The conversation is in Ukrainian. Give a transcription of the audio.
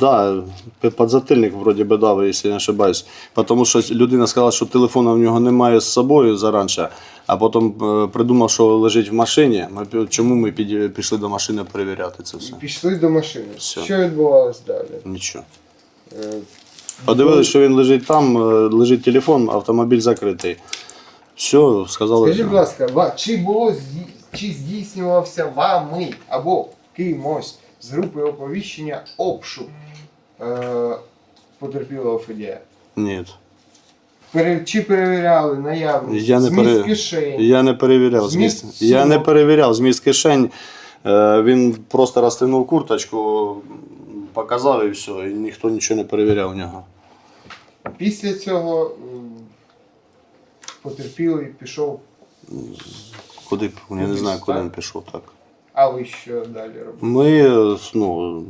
да, підзатильник вроді би дав, якщо не ошибаюсь. Тому що людина сказала, що телефона в нього немає з собою заранше, а потім е, придумав, що лежить в машині. Ми, чому ми під, пішли до машини перевіряти це все? Пішли до машини. Все. Що відбувалось далі? Нічого. Е, Подивилися, що він лежить там, е, лежить телефон, автомобіль закритий. Все, сказали. Скажіть, будь ласка, чи було чи здійснювався вами або кимось з групи оповіщення обшук е, потерпілого Федія? Ні. Пере, чи перевіряли наявність Я не, зміст пере... кишень? я не перевіряв Зміст зміст. Я не сумок. перевіряв зміст кишень. Е, Він просто розтягнув курточку, показав і все, і ніхто нічого не перевіряв у нього. Після цього м, потерпілий пішов, Куди б- я не Кудись, знаю, куди так? він пішов так. А ви що далі робили? Ми е, ну,